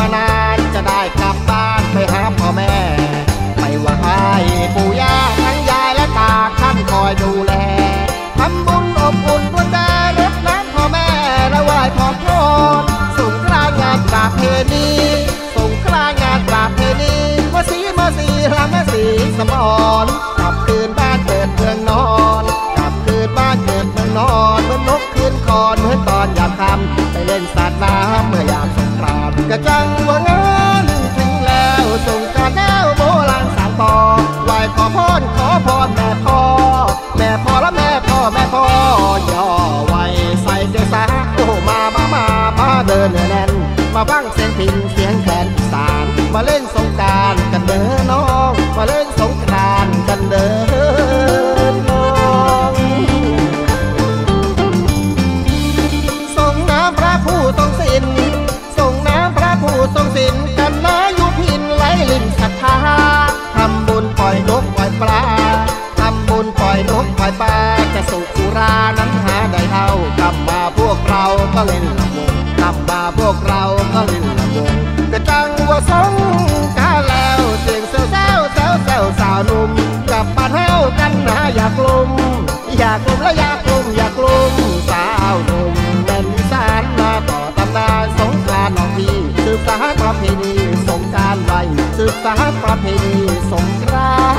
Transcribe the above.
มานาน จะได้กลับบ้านไปหาพ่อแม่ ไปไหว้ปู่ย่าทั้งยายและตาท่านคอยดูแลทำบุญอบอุ่นบุญแดรดน้ำพ่อแม่และไหว้ขอพรสงกรานงานประเพณีสงกรานงานประเพณีมาสีมาสีลำมาสีสมอนกลับคืนบ้านเกิดเมืองนอน กลับคืนบ้านเกิดเมืองนอนเหมือนนกคืนคอนเหมือนตอนยา มไปเล่นสาดน้ำเมื่อยามสงกรานต์กระจังว่างานถึงแล้วสงกรานต์แล้วโบราณสานต่อไหว้ขอพรขอพรแม่พ่อ แม่พ่อและแม่พ่อแม่พ่อย่อไว้ใส่เกษาโอ้มามามามาเดินเนือแน่นมาฟังเสียงพินเสียงแคนอีสานมาเล่นสงกราร อยปลาจะสุขสุรานั้นหาได้เท่ากลับมาพวกเราก็เล่นละวงกลับมาพวกเราก็เล่นละวงกระจังว่าสงกาแล้วเสียงเซลเซลเซลเซลสาวหนุ่มกลับบ้านเฮากันนะอยากลุมอยากลุมและอยากลุมอยากลุมสาวหนุ่มแม่นสานมาต่อตำนานสงกรานต์น้องพี่สืบสานประเพณีสงการไว้สืบสานประเพณีสงกราน